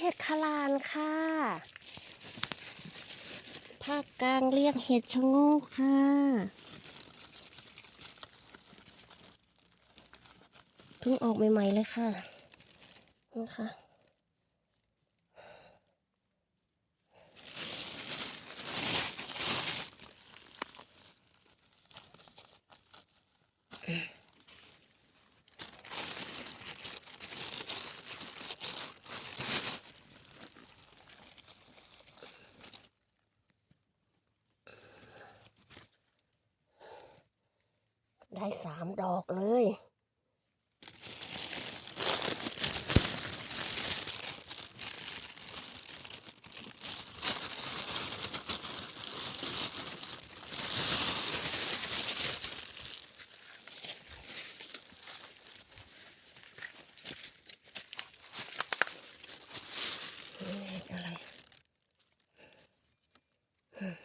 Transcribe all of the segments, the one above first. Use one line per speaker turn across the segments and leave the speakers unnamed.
เห็ดคาลานค่ะ ภาคกลางเรียกเห็ดชะโงกค่ะเพิ่งออกใหม่ๆเลยค่ะ นะคะ ไดอกเลย นี่เห็ดอะไรอืม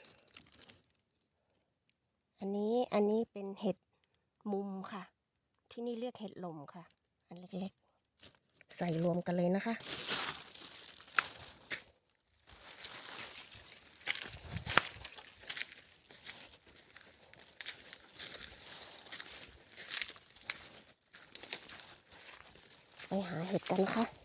อันนี้อันนี้เป็นเห็ดมุมค่ะ ที่นี่เรียกเห็ดลมค่ะ อันเล็กๆ ใส่รวมกันเลยนะคะ ไปหาเห็ดกันค่ะคะ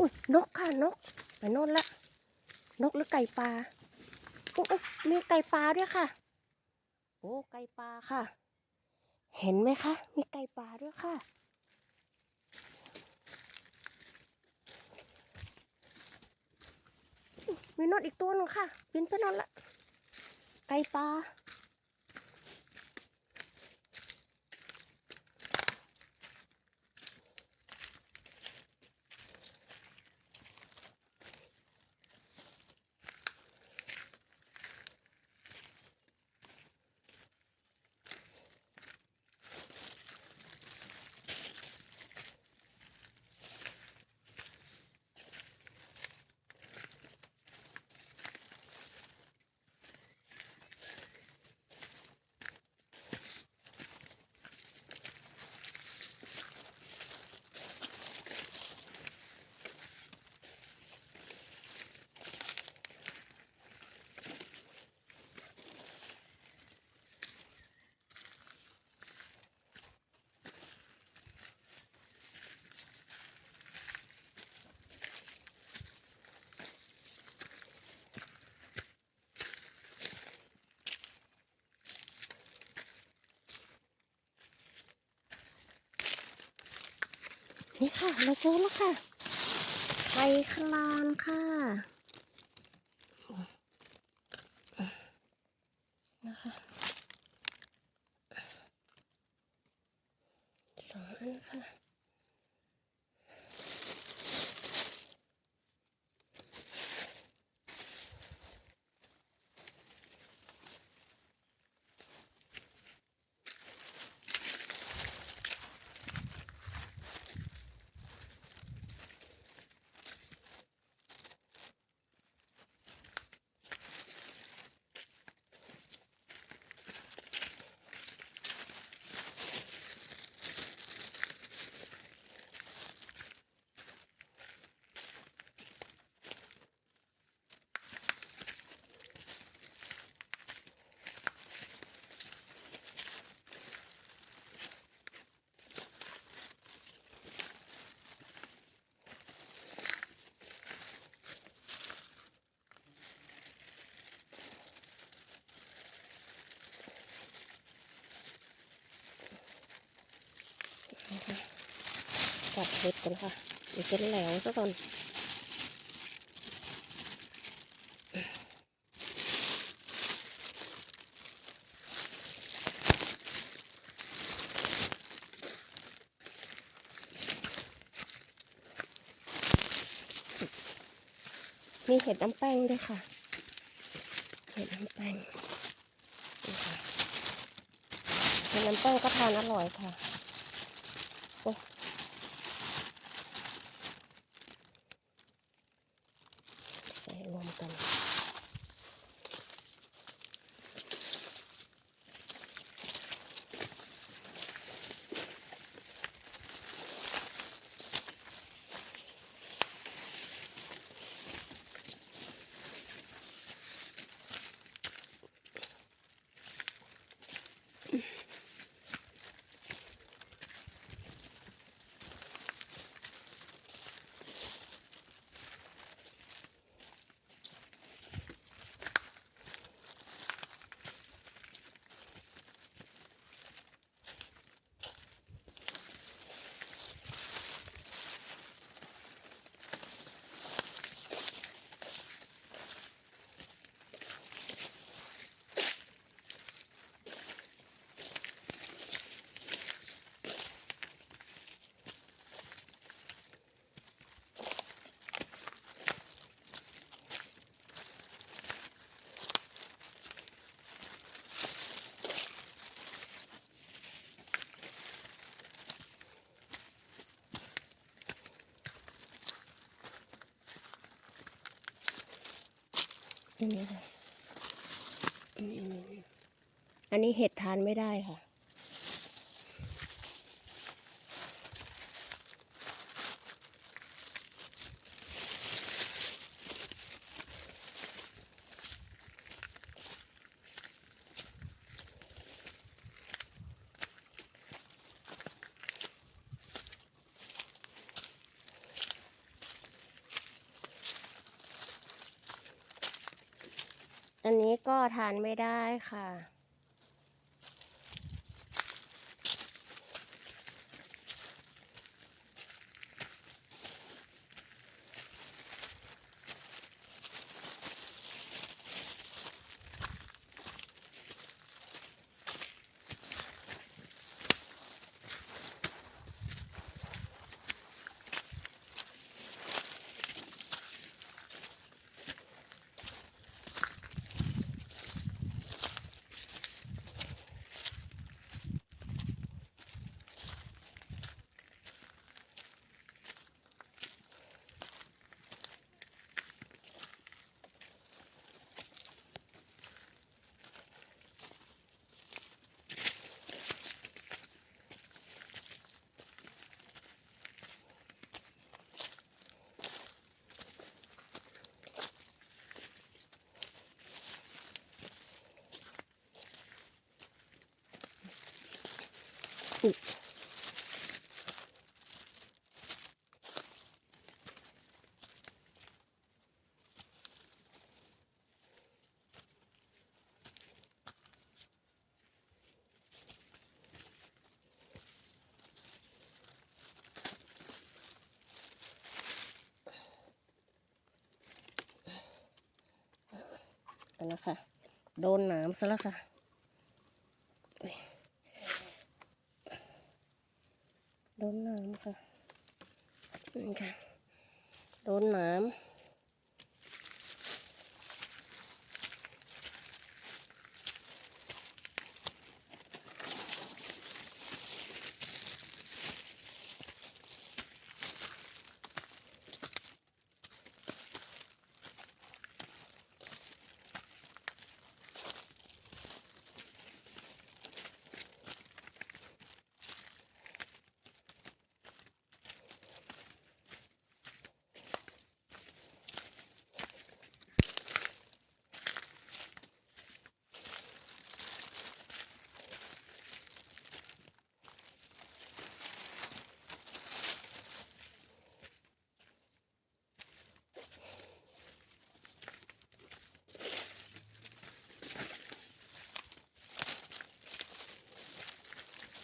อุ๊ยนกค่ะนกไปโน่นละ นกหรือไก่ปลาอุ๊ยอุ๊ยมีไก่ปลาด้วยค่ะ โอ้ไก่ปลาค่ะ เห็นไหมคะ มีไก่ปลาด้วยค่ะ มีนกอีกตัวหนึงค่ะบินไปนอนละ ไก่ปลา นี่ค่ะ เราเจอแล้วค่ะ ไข่คลานค่ะ นะคะสองอันค่ะ น จับเห็ดกันค่ะเดี๋ยวจะแหลวซะก่อนมีเห็ดน้ำแป้งด้วยค่ะ เห็ดน้ำแป้งเห็ดน้ำแป้งก็ทานอร่อยค่ะโอ้ใส่รวมกัน อันนี้เห็ดทานไม่ได้ค่ะ อันนี้ก็ทานไม่ได้ค่ะ แล้วค่ะ โดนหนามซะแล้วค่ะอุ๊ยโดนหนามค่ะนี่ค่ะ โดนหนาม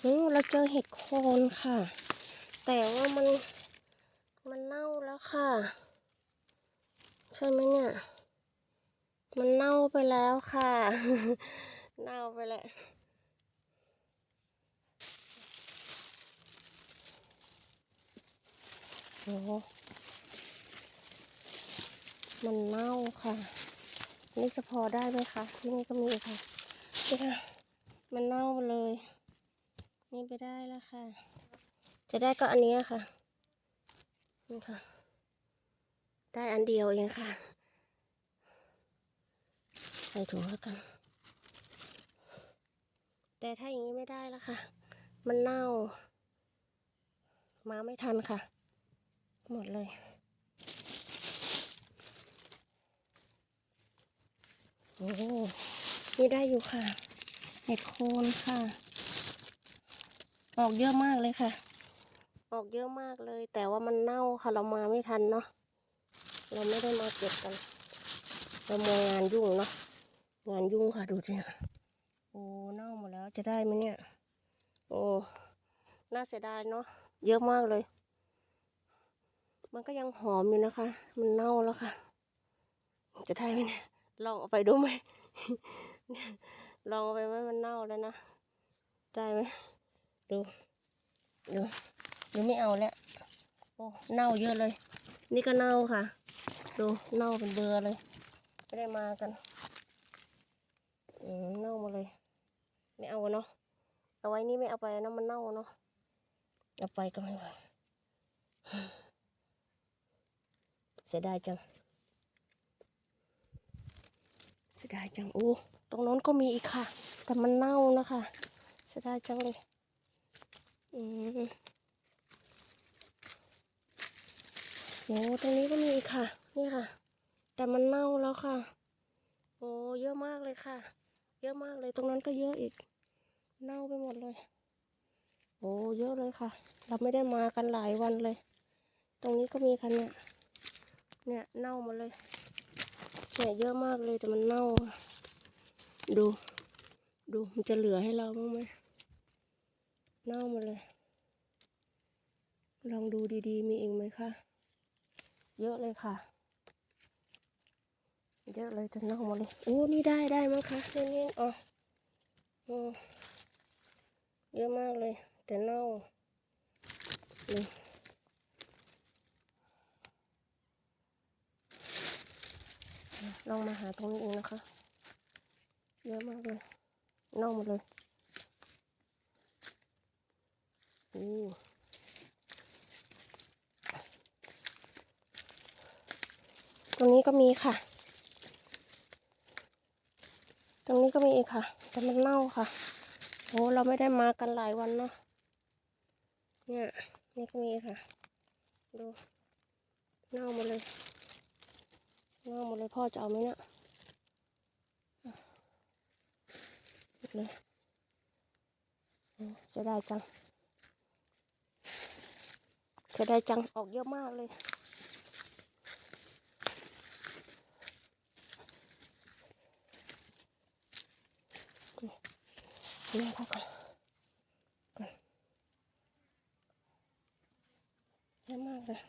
อืม เราเจอเห็ดโคนค่ะ แต่ว่ามันมันเน่าแล้วค่ะ ใช่ไหมเนี่ย มันเน่าไปแล้วค่ะ เน่าไปแล้วโอ้โหมันเน่าค่ะ นี่จะพอได้ไหมคะ นี่ก็มีค่ะนี่ค่ะ มันเน่าเลย นี่ไปได้แล้วค่ะ จะได้ก็อันนี้ค่ะ นี่ค่ะ ได้อันเดียวเองค่ะ ใส่ถุงแล้วกัน แต่ถ้าอย่างนี้ไม่ได้แล้วค่ะ มันเน่า มาไม่ทันค่ะ หมดเลยโอ้นี่ได้อยู่ค่ะ เห็ดโคนค่ะ ออกเยอะมากเลยค่ะ ออกเยอะมากเลย แต่ว่ามันเน่าค่ะเรามาไม่ทันเนาะเราไม่ได้มาเก็บกัน เรามางานยุ่งเนาะงานยุ่งค่ะดูสิเนี่ยโอ้เน่าหมดแล้วจะได้ไหมเนี่ย โอ้น่าเสียดายเนาะเยอะมากเลย มันก็ยังหอมอยู่นะคะ มันเน่าแล้วค่ะ จะได้ไหมเนี่ยลองเอาไปดูไหมลองเอาไปไหมมันเน่าแล้วนะได้ไหม ดูดูดูไม่เอาแล้วโอ้เน่าเยอะเลย นี่ก็เน่าค่ะ ดูเน่าเป็นเบือเลย ไม่ได้มากันอืมเน่าหมาเลย ไม่เอาเนาะเอาไว้นี่ไม่เอาไปนะมันเน่าเนาะเอาไปก็ไม่ไหวเสียดายจังเสียดายจังโอ้ตรงโน้นก็มีอีกค่ะ แต่มันเน่านะคะเสียดายจังเลย โอ้ตรงนี้ก็มีอีกค่ะ นี่ค่ะ แต่มันเน่าแล้วค่ะ โอ้เยอะมากเลยค่ะ เยอะมากเลยตรงนั้นก็เยอะอีก เน่าไปหมดเลย โอ้เยอะเลยค่ะ เราไม่ได้มากันหลายวันเลย ตรงนี้ก็มีค่ะเนี่ย เนี่ยเน่าหมดเลย เนี่ยเยอะมากเลยแต่มันเน่า ดู ดูมันจะเหลือให้เราบ้างไหม เน่าหมดเลย ลองดูดีๆ มีเอีกไหมคะเยอะเลยค่ะ เยอะเลยแต่เน่าหมดเลย โอ้ นี่ได้ได้มั้งคะนี่นี่อ๋ออืมเยอะมากเลย แต่เน่านี่ลองมาหาตรงนี้เองนะคะ เยอะมากเลย เน่าหมดเลย อู้ตรงนี้ก็มีค่ะ ตรงนี้ก็มีอีกค่ะ แต่มันเน่าค่ะ โอ้เราไม่ได้มากันหลายวันเนาะ เนี่ยนี่ก็มีค่ะ ดู เน่าหมดเลย เน่าหมดเลยพ่อจะเอาไหมเนี่ยหมดเลยโอ้เสียดายจัง เสียดายจังออกเยอะมากเลยนี่ค่ะก่อนก่อนเยอะมากเลย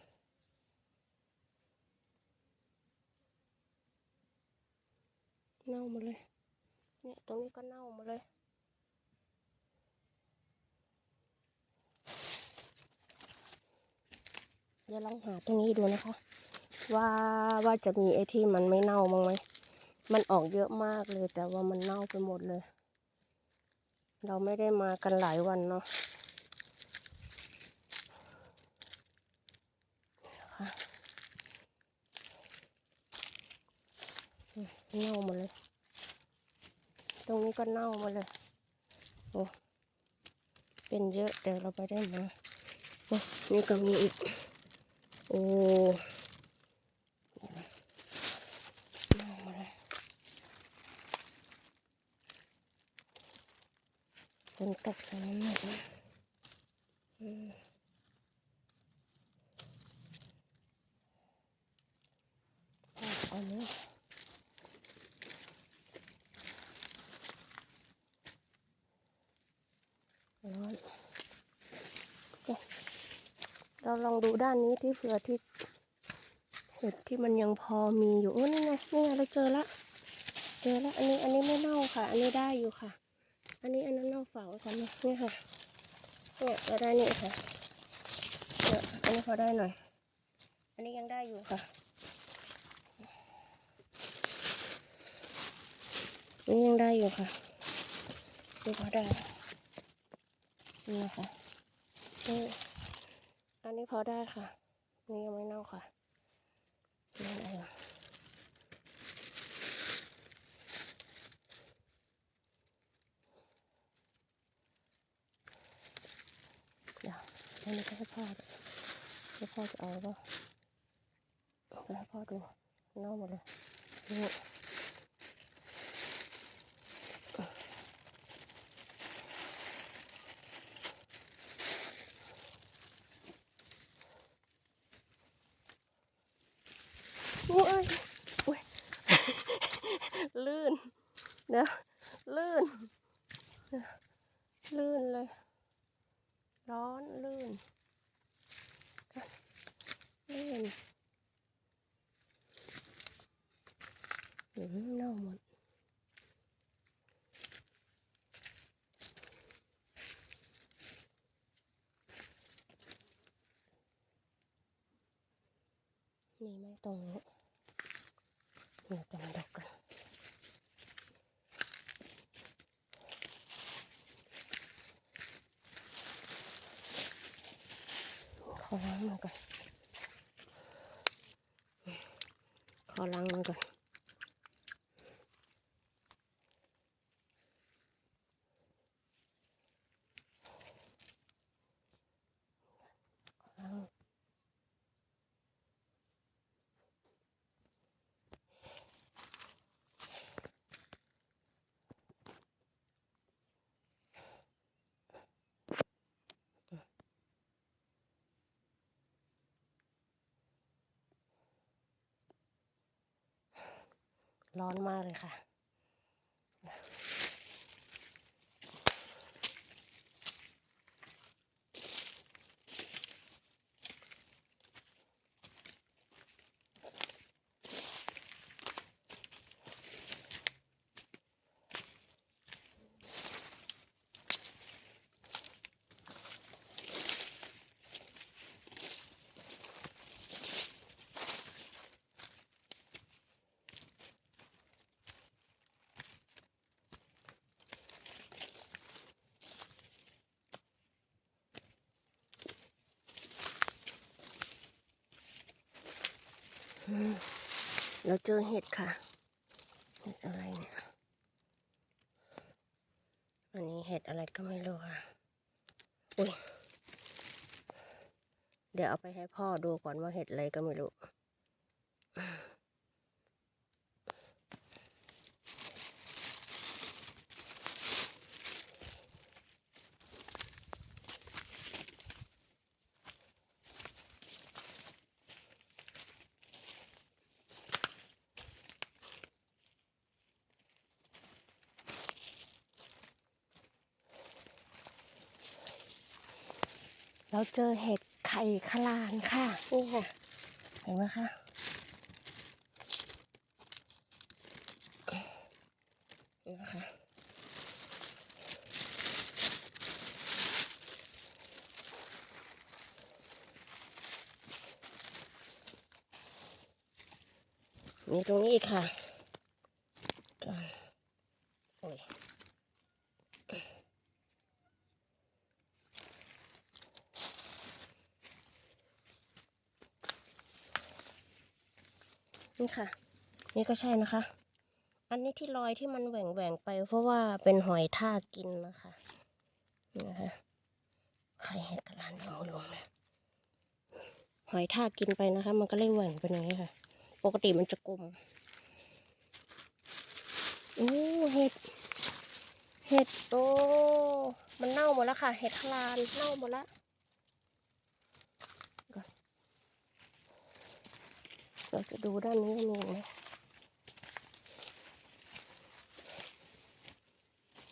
เน่าหมดเลย เนี่ยตรงนี้ก็เน่าหมดเลย เดี๋ยวลองหาตรงนี้ดูนะคะ ว่าว่าจะมีไอ้ที่มันไม่เน่ามั้งไหมมันออกเยอะมากเลย แต่ว่ามันเน่าไปหมดเลย เราไม่ได้มากันหลายวันเนาะเน่าหมดเลย ตรงนี้ก็เน่าหมดเลย โอ้ เป็นเยอะแต่เราไปได้มาโอ้นี่ก็มีอีก โอ้เน่าหมดเลยฝนตกใส่มันหมดเลยอืมเอาเอาเนื้อร้อนโอเค องดูด้านนี้ที่เผื่อที่เห็ดที่มันยังพอมีอยู่โอ้นี่ไงนี่ไงเราเจอละเจอละอันนี้อันนี้ไม่เน่าค่ะ อันนี้ได้อยู่ค่ะ อันนี้อันนั้นเน่าเฝากไว้ก่ะนี่ค่ะเนี่ยเราได้นี่ค่ะเนี่ยอันนี้พอได้หน่อย อันนี้ยังได้อยู่ค่ะอันนี้ยังได้อยู่ค่ะนี่พอได้นี่นะคะนี่ อันนี้พอได้ค่ะ นี่ยังไม่เน่าค่ะนี่ได้อยู่เดี๋ยวอันนี้ก็ให้พ่อดูให้พ่อจะเอาป่ะเอาไปให้พ่อดูเน่าหมดเลยนี่ อ้ยโอ้ยลื่นเดี๋ยวลื่น ลื่นเลย ร้อนลื่น ลื่นอืมเน่าหมดมีไหมตรงนี้ นี่เป็นดอกกันขอล้างมันก่อนขอล้างมันก่อน ร้อนมากเลยค่ะ เราเจอเห็ดค่ะ เห็ดอะไรเนี่ย อันนี้เห็ดอะไรก็ไม่รู้ค่ะ อุ้ย เดี๋ยวเอาไปให้พ่อดูก่อนว่าเห็ดอะไรก็ไม่รู้ เราเจอเห็ดไข่ขลานค่ะ นี่ค่ะ เห็นไหมคะนี่นะคะมีตรงนี้อีกค่ะอ่าโอ้ย นี่ค่ะ นี่ก็ใช่นะคะ อันนี้ที่รอยที่มันแหว่งแหว่งไป เพราะว่าเป็นหอยทากินนะคะนี่นะคะไข่เห็ดกระลานเอาลงนะหอยทากินไปนะคะ มันก็เลยแหว่งเป็นอย่างนี้ค่ะ ปกติมันจะกลมโอ้เห็ด เห็ดโตมันเน่าหมดแล้วค่ะ เห็ดคลานเน่าหมดแล้วก่อน เราจะดูด้านนี้มีไหม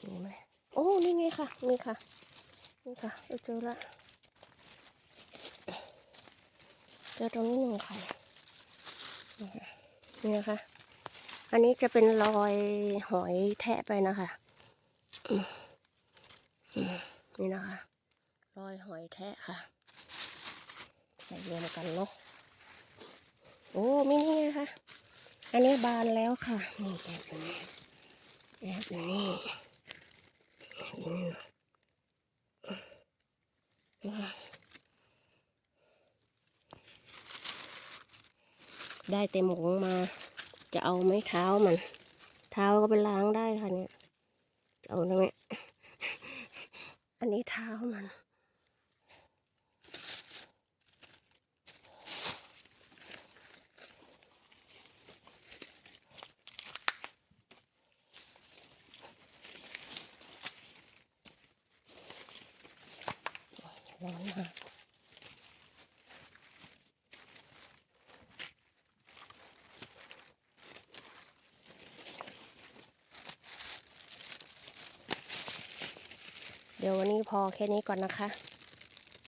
มีไหมโอ้ นี่ไงค่ะนี่ค่ะ นี่ค่ะ เราเจอละ เจอตรงนี้หนึ่งไข่ะนี่นะคะ อันนี้จะเป็นรอยหอยแทะไปนะคะนี่นะคะ รอยหอยแทะค่ะ ใส่รวมกันเนาะ โอ้ไม่นี่ไงคะอันนี้บานแล้วค่ะ นี่แอบอยู่นี่แอบอยู่นี่แอบอยู่นี่นี่ได้เต็มหงมา จะเอาไม้เท้ามัน เท้าก็ไปล้างได้ค่ะเนี่ย จะเอาได้ไหมอันนี้เท้ามัน ร้อนมากเดี๋ยววันนี้พอแค่นี้ก่อนนะคะ